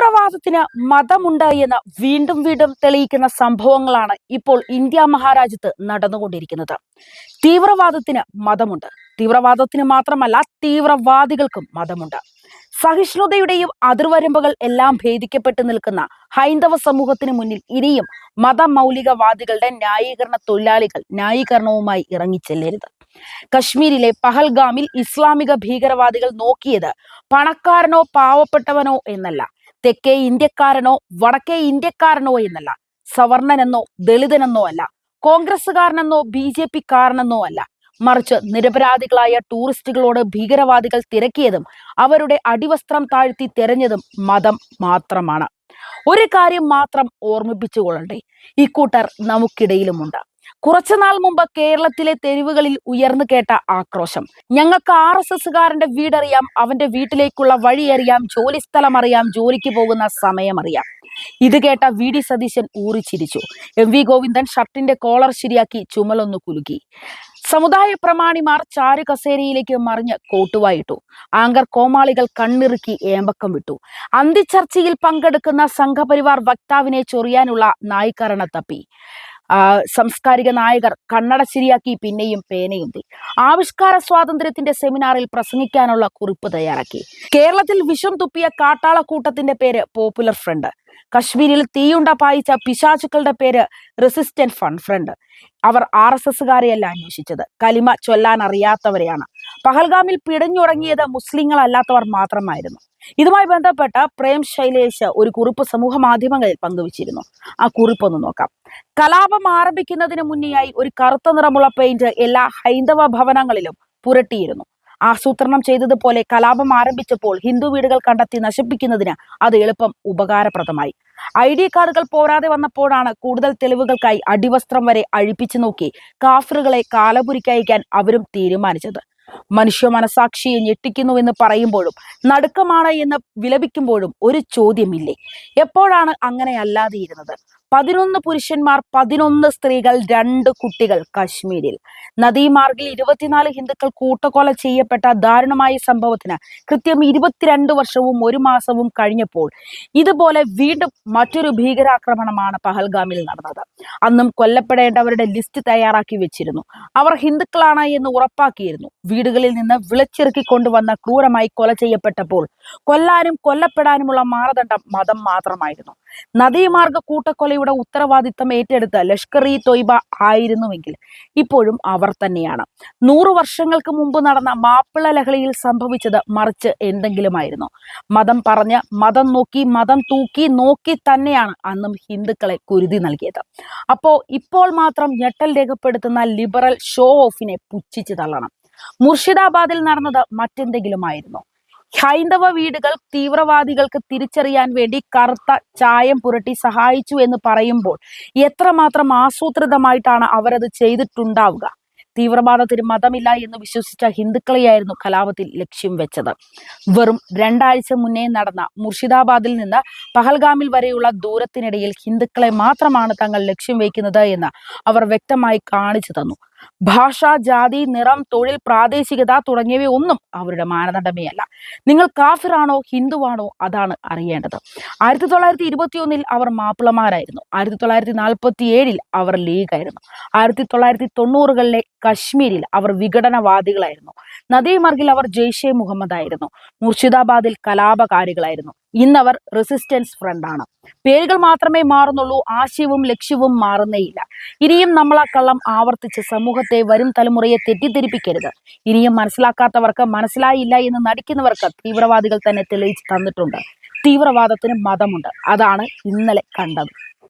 തീവ്രവാദത്തിന് മതമുണ്ട് എന്ന് വീണ്ടും വീണ്ടും തെളിയിക്കുന്ന സംഭവങ്ങളാണ് ഇപ്പോൾ ഇന്ത്യ മഹാരാജ്യത്ത് നടന്നുകൊണ്ടിരിക്കുന്നത്. തീവ്രവാദത്തിന് മതമുണ്ട്. തീവ്രവാദത്തിന് മാത്രമല്ല തീവ്രവാദികൾക്കും മതമുണ്ട്. സഹിഷ്ണുതയുടെയും അതിർവരമ്പുകൾ എല്ലാം ഭേദിക്കപ്പെട്ടു നിൽക്കുന്ന ഹൈന്ദവ സമൂഹത്തിന് മുന്നിൽ ഇനിയും മതമൗലികവാദികളുടെ ന്യായീകരണ തൊഴിലാളികൾ ന്യായീകരണവുമായി ഇറങ്ങിച്ചെല്ലരുത്. കശ്മീരിലെ പഹൽഗാമിൽ ഇസ്ലാമിക ഭീകരവാദികൾ നോക്കിയത് പണക്കാരനോ പാവപ്പെട്ടവനോ എന്നല്ല. തെക്കേ ഇന്ത്യക്കാരനോ വടക്കേ ഇന്ത്യക്കാരനോ എന്നല്ല സവർണനെന്നോ ദളിതനെന്നോ അല്ല കോൺഗ്രസ്സുകാരനെന്നോ ബി ജെ കാരനെന്നോ അല്ല. മറിച്ച് നിരപരാധികളായ ടൂറിസ്റ്റുകളോട് ഭീകരവാദികൾ തിരക്കിയതും അവരുടെ അടിവസ്ത്രം താഴ്ത്തി തെരഞ്ഞതും മതം മാത്രമാണ്. ഒരു കാര്യം മാത്രം ഓർമ്മിപ്പിച്ചുകൊള്ളണ്ടേ ഇക്കൂട്ടർ നമുക്കിടയിലുമുണ്ട്. കുറച്ചുനാൾ മുമ്പ് കേരളത്തിലെ തെരുവുകളിൽ ഉയർന്നു കേട്ട ആക്രോശം. ഞങ്ങൾക്ക് ആർ എസ് എസുകാരന്റെ വീടറിയാം അവന്റെ വീട്ടിലേക്കുള്ള വഴി അറിയാം ജോലി സ്ഥലം അറിയാം ജോലിക്ക് പോകുന്ന സമയം അറിയാം ഇത് കേട്ട വി. ഡി. സതീശൻ ഊറിച്ചിരിച്ചു എം വി ഗോവിന്ദൻ ഷർട്ടിന്റെ കോളർ ശരിയാക്കി ചുമലൊന്നു കുലുക്കി. സമുദായ പ്രമാണിമാർ ചാരു കസേരയിലേക്ക് മറിഞ്ഞ് കോട്ടുവായിട്ടു. ആങ്കർ കോമാളികൾ കണ്ണിറുക്കി ഏമ്പക്കം വിട്ടു. അന്തിച്ചർച്ചയിൽ പങ്കെടുക്കുന്ന സംഘപരിവാർ വക്താവിനെ ചൊറിയാനുള്ള നായ്ക്കരണ തപ്പി. സാംസ്കാരിക നായകർ കണ്ണട ശരിയാക്കി പിന്നെയും പേനയുന്തി ആവിഷ്കാര സ്വാതന്ത്ര്യത്തിന്റെ സെമിനാറിൽ പ്രസംഗിക്കാനുള്ള കുറിപ്പ് തയ്യാറാക്കി. കേരളത്തിൽ വിഷം തുപ്പിയ കാട്ടാളക്കൂട്ടത്തിന്റെ പേര് പോപ്പുലർ ഫ്രണ്ട്. കശ്മീരിൽ തീയുണ്ട പായിച്ച പിശാചുക്കളുടെ പേര് റെസിസ്റ്റന്റ് ഫണ്ട് ഫ്രണ്ട്. അവർ ആർ എസ് എസുകാരെയല്ല അന്വേഷിച്ചത്. കലിമ ചൊല്ലാൻ അറിയാത്തവരെയാണ്. പഹൽഗാമിൽ പിടഞ്ഞുടങ്ങിയത് മുസ്ലിങ്ങളല്ലാത്തവർ മാത്രമായിരുന്നു. ഇതുമായി ബന്ധപ്പെട്ട പ്രേം ശൈലേഷ് ഒരു കുറിപ്പ് സമൂഹ മാധ്യമങ്ങളിൽ പങ്കുവച്ചിരുന്നു. ആ കുറിപ്പ് ഒന്ന് നോക്കാം. കലാപം ആരംഭിക്കുന്നതിന് മുന്നെയായി ഒരു കറുത്ത നിറമുള്ള പെയിന്റ് എല്ലാ ഹൈന്ദവ ഭവനങ്ങളിലും പുരട്ടിയിരുന്നു. ആസൂത്രണം ചെയ്തതുപോലെ കലാപം ആരംഭിച്ചപ്പോൾ ഹിന്ദു വീടുകൾ കണ്ടെത്തി നശിപ്പിക്കുന്നതിന് അത് എളുപ്പം ഉപകാരപ്രദമായി. ഐ ഡി കാർഡുകൾ പോരാതെ വന്നപ്പോഴാണ് കൂടുതൽ തെളിവുകൾക്കായി അടിവസ്ത്രം വരെ അഴിപ്പിച്ചു നോക്കി കാഫറുകളെ കാലപുരിക്കയക്കാൻ അവരും തീരുമാനിച്ചത്. മനുഷ്യ മനസാക്ഷിയെ ഞെട്ടിക്കുന്നു എന്ന് പറയുമ്പോഴും നടുക്കമാണ് എന്ന് വിലപിക്കുമ്പോഴും ഒരു ചോദ്യമില്ലേ? എപ്പോഴാണ് അങ്ങനെ അല്ലാതെയിരുന്നത്? പതിനൊന്ന് പുരുഷന്മാർ പതിനൊന്ന് സ്ത്രീകൾ രണ്ട് കുട്ടികൾ കാശ്മീരിൽ. നദീമാർഗിൽ ഇരുപത്തിനാല് ഹിന്ദുക്കൾ കൂട്ടക്കൊല ചെയ്യപ്പെട്ട ദാരുണമായ സംഭവത്തിന് കൃത്യം ഇരുപത്തിരണ്ട് വർഷവും ഒരു മാസവും കഴിഞ്ഞപ്പോൾ ഇതുപോലെ വീണ്ടും മറ്റൊരു ഭീകരാക്രമണമാണ് പഹൽഗാമിൽ നടന്നത്. അന്നും കൊല്ലപ്പെടേണ്ടവരുടെ ലിസ്റ്റ് തയ്യാറാക്കി വെച്ചിരുന്നു. അവർ ഹിന്ദുക്കളാണ് എന്ന് ഉറപ്പാക്കിയിരുന്നു. വീടുകളിൽ നിന്ന് വിളിച്ചിറക്കി കൊണ്ടുവന്ന ക്രൂരമായി കൊല ചെയ്യപ്പെട്ടപ്പോൾ കൊല്ലാനും കൊല്ലപ്പെടാനുമുള്ള മാനദണ്ഡം മതം മാത്രമായിരുന്നു. നദീമാർഗ കൂട്ടക്കൊലയുടെ ഉത്തരവാദിത്തം ഏറ്റെടുത്ത ലഷ്കർ ഇ തൊയ്ബ ആയിരുന്നുവെങ്കിൽ ഇപ്പോഴും അവർ തന്നെയാണ്. നൂറു വർഷങ്ങൾക്ക് മുമ്പ് നടന്ന മാപ്പിള ലഹളയിൽ സംഭവിച്ചത് മറിച്ച് എന്തെങ്കിലുമായിരുന്നു. മതം പറഞ്ഞ് മതം നോക്കി മതം തൂക്കി നോക്കി തന്നെയാണ് അന്നും ഹിന്ദുക്കളെ കുരുതി നൽകിയത്. അപ്പോ ഇപ്പോൾ മാത്രം ഞെട്ടൽ രേഖപ്പെടുത്തുന്ന ലിബറൽ ഷോ ഓഫിനെ പുച്ഛിച്ചു തള്ളണം. മുർഷിദാബാദിൽ നടന്നത് മറ്റെന്തെങ്കിലുമായിരുന്നു? ഹൈന്ദവ വീടുകൾ തീവ്രവാദികൾക്ക് തിരിച്ചറിയാൻ വേണ്ടി കറുത്ത ചായം പുരട്ടി സഹായിച്ചു എന്ന് പറയുമ്പോൾ എത്രമാത്രം ആസൂത്രിതമായിട്ടാണ് അവരത് ചെയ്തിട്ടുണ്ടാവുക? തീവ്രവാദത്തിന് മതമില്ല എന്ന് വിശ്വസിച്ച ഹിന്ദുക്കളെയായിരുന്നു കലാപത്തിൽ ലക്ഷ്യം വെച്ചത്. വെറും രണ്ടാഴ്ച മുന്നേ നടന്ന മുർഷിദാബാദിൽ നിന്ന് പഹൽഗാമിൽ വരെയുള്ള ദൂരത്തിനിടയിൽ ഹിന്ദുക്കളെ മാത്രമാണ് തങ്ങൾ ലക്ഷ്യം വയ്ക്കുന്നത് എന്ന് അവർ വ്യക്തമായി കാണിച്ചു തന്നു. ഭാഷ ജാതി നിറം തൊഴിൽ പ്രാദേശികത തുടങ്ങിയവ ഒന്നും അവരുടെ മാനദണ്ഡമേ അല്ല നിങ്ങൾ കാഫിറാണോ ഹിന്ദുവാണോ അതാണ് അറിയേണ്ടത്. ആയിരത്തി തൊള്ളായിരത്തി ഇരുപത്തി ഒന്നിൽ അവർ മാപ്പിളമാരായിരുന്നു. ആയിരത്തി തൊള്ളായിരത്തി നാൽപ്പത്തി ഏഴിൽ അവർ ലീഗായിരുന്നു. ആയിരത്തി തൊള്ളായിരത്തി തൊണ്ണൂറുകളിലെ കശ്മീരിൽ അവർ വിഘടനവാദികളായിരുന്നു. നദീമർഗിൽ അവർ ജെയ്ഷെ മുഹമ്മദ് ആയിരുന്നു മുർഷിദാബാദിൽ കലാപകാരികളായിരുന്നു. ഇന്നവർ റെസിസ്റ്റൻസ് ഫ്രണ്ടാണ് പേരുകൾ മാത്രമേ മാറുന്നുള്ളൂ ആശയവും ലക്ഷ്യവും മാറുന്നേയില്ല. ഇനിയും നമ്മൾ ആ കള്ളം ആവർത്തിച്ച് സമൂഹത്തെ വരും തലമുറയെ തെറ്റിദ്ധരിപ്പിക്കരുത്. ഇനിയും മനസ്സിലാക്കാത്തവർക്ക് മനസ്സിലായില്ല എന്ന് നടിക്കുന്നവർക്ക് തീവ്രവാദികൾ തന്നെ തെളിയിച്ച് തന്നിട്ടുണ്ട്. തീവ്രവാദത്തിന് മതമുണ്ട്. അതാണ് ഇന്നലെ കണ്ടത്.